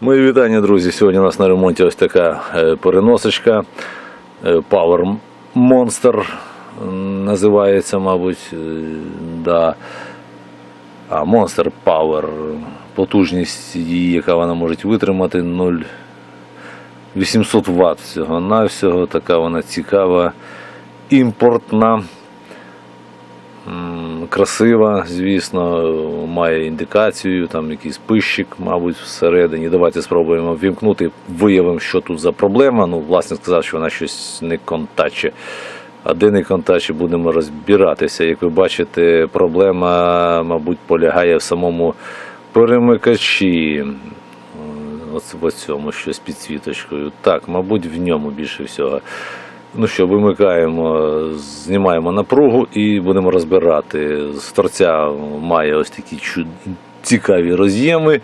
Мої вітання, друзі. Сьогодні у нас на ремонті ось така е, переносочка е, Power Monster називається, мабуть. е, Да. А Monster Power. Потужність її, яка вона може витримати 0,800 Вт всього навсього. Така вона цікава, імпортна. Красива, звісно, має індикацію, там якийсь пищик, мабуть, всередині. Давайте спробуємо ввімкнути, виявимо, що тут за проблема. Ну, власне сказав, що вона щось не контаче. А де не контаче, будемо розбиратися. Як ви бачите, проблема, мабуть, полягає в самому перемикачі. Ось в цьому, що з підсвіточкою. Так, мабуть, в ньому більше всього. Ну що, вимикаємо, знімаємо напругу і будемо розбирати. З торця має ось такі чуд... цікаві роз'єми.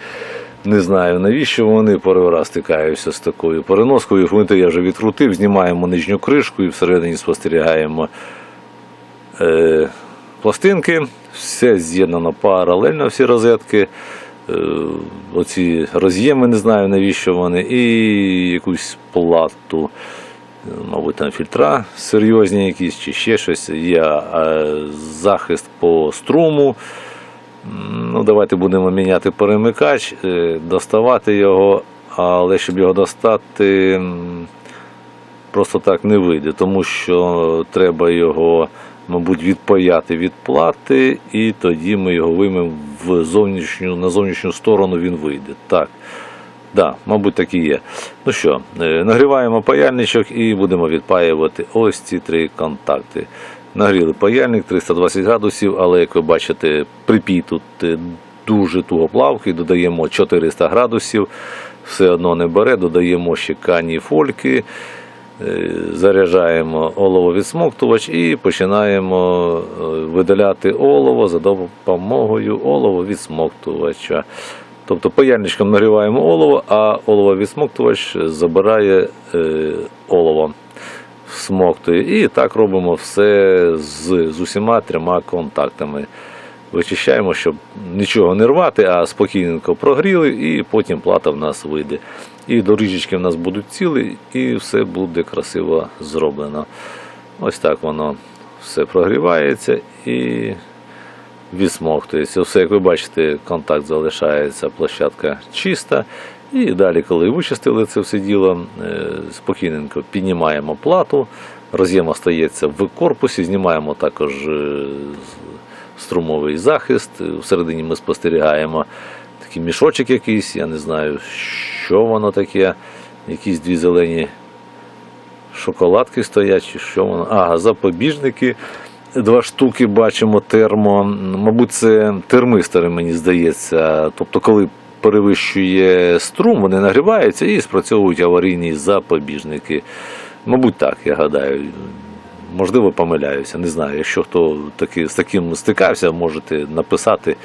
Не знаю навіщо вони. Перший раз стикаюся з такою переноскою. Гвинти я вже відкрутив, знімаємо нижню кришку і всередині спостерігаємо е, пластинки. Все з'єднано паралельно, всі розетки. Е, оці роз'єми, не знаю навіщо вони, і якусь плату. Мабуть, там фільтра серйозні якісь чи ще щось. Є е, захист по струму. Ну, Давайте будемо міняти перемикач, е, доставати його, але щоб його достати, просто так не вийде, тому що треба його, мабуть, відпаяти від плати, і тоді ми його виймемо в зовнішню, на зовнішню сторону він вийде. Так. Да, мабуть, так і є. Ну що, е, нагріваємо паяльничок і будемо відпаювати ось ці три контакти. Нагріли паяльник 320 градусів, але як ви бачите, припій тут е, дуже тугоплавкий, додаємо 400 градусів, все одно не бере, додаємо ще кані фольки, е, заряджаємо олововідсмоктувач і починаємо видаляти олово за допомогою олововідсмоктувача. Тобто паяльничком нагріваємо олово, а олововідсмоктувач забирає е, олово, всмоктує. І так робимо все з, з усіма трьома контактами. Вичищаємо, щоб нічого не рвати, а спокійненько прогріли, і потім плата в нас вийде. І доріжечки в нас будуть цілі, і все буде красиво зроблено. Ось так воно все прогрівається і відсмоктується. Все, як ви бачите, контакт залишається, площадка чиста. І далі, коли вичистили це все діло, е, спокійненько піднімаємо плату, роз'єм остається в корпусі, знімаємо також е, струмовий захист. Всередині ми спостерігаємо такий мішочок якийсь, я не знаю, що воно таке, якісь дві зелені шоколадки стоять, чи що воно. Ага, запобіжники. Два штуки бачимо термо. Мабуть, це термистори, мені здається. Тобто, коли перевищує струм, вони нагріваються і спрацьовують аварійні запобіжники. Мабуть, так, я гадаю. Можливо, помиляюся, не знаю. Якщо хто таки, з таким стикався, можете написати,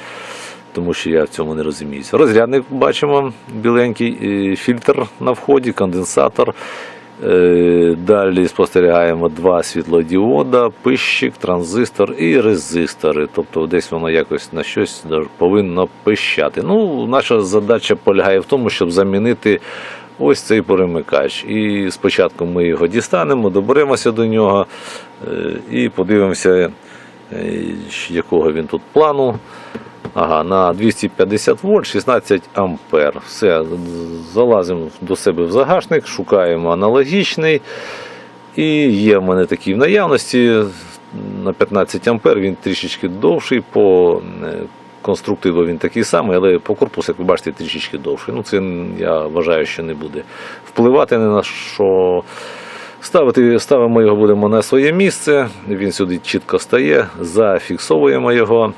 тому що я в цьому не розуміюся. Розрядник бачимо, біленький е, фільтр на вході, конденсатор. Е, Далі спостерігаємо два світлодіода, пищик, транзистор і резистори. Тобто десь воно якось на щось повинно пищати. Ну, наша задача полягає в тому, щоб замінити ось цей перемикач. І спочатку ми його дістанемо, доберемося до нього е, і подивимося, е, якого він тут плану. Ага, на 250 вольт 16 ампер. Все, залазимо до себе в загашник, шукаємо аналогічний. І є в мене такий в наявності на 15 ампер, він трішечки довший. По е, конструктиву він такий самий, але по корпусу, як ви бачите, трішечки довший. Ну, це я вважаю, що не буде впливати на що. Ставити, ставимо його будемо на своє місце, він сюди чітко стає, зафіксовуємо його.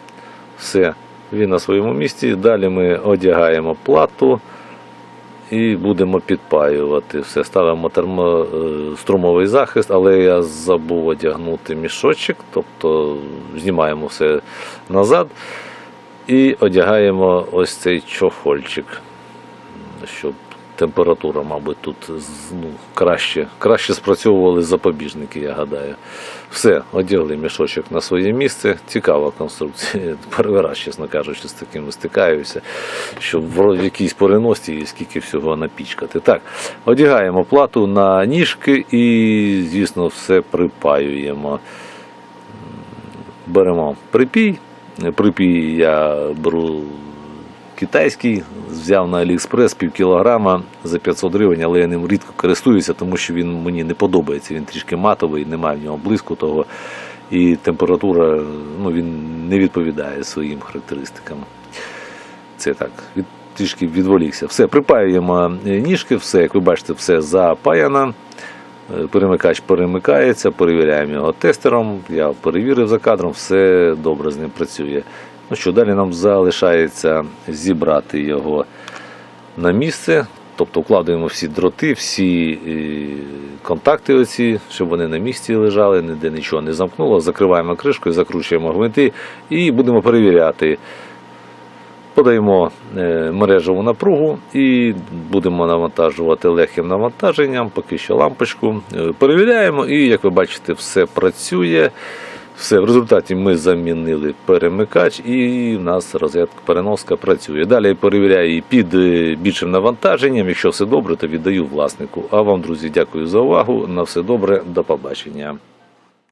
Все, він на своєму місці. Далі ми одягаємо плату і будемо підпаювати. Все, ставимо термо, е, захист, але я забув одягнути мішочок, тобто знімаємо все назад і одягаємо ось цей чохольчик, щоб температура, мабуть, тут ну, краще, краще спрацьовували запобіжники, я гадаю. Все, одягли мішочок на своє місце. Цікава конструкція. Перший раз, чесно кажучи, з таким стикаюся, щоб в якійсь переності і скільки всього напічкати. Так, одягаємо плату на ніжки і, звісно, все припаюємо. Беремо припій. Припій я беру китайський, взяв на Аліекспрес пів кілограма за 500 гривень, але я ним рідко користуюся, тому що він мені не подобається. Він трішки матовий, немає в нього блиску того. І температура ну, він не відповідає своїм характеристикам. Це так, від, трішки відволікся. Все, припаюємо е, ніжки, все, як ви бачите, все запаяно. Е, Перемикач перемикається, перевіряємо його тестером. Я перевірив за кадром, все добре з ним працює. Ну що, далі нам залишається зібрати його на місце. Тобто вкладаємо всі дроти, всі е, контакти, оці, щоб вони на місці лежали, ніде нічого не замкнуло. Закриваємо кришкою, закручуємо гвинти і будемо перевіряти. Подаємо е, мережеву напругу і будемо навантажувати легким навантаженням, поки що лампочку. Е, Перевіряємо, і як ви бачите, все працює. Все, в результаті ми замінили перемикач і в нас розетка переноска працює. Далі перевіряю її під е, більшим навантаженням. Якщо все добре, то віддаю власнику. А вам, друзі, дякую за увагу. На все добре, до побачення.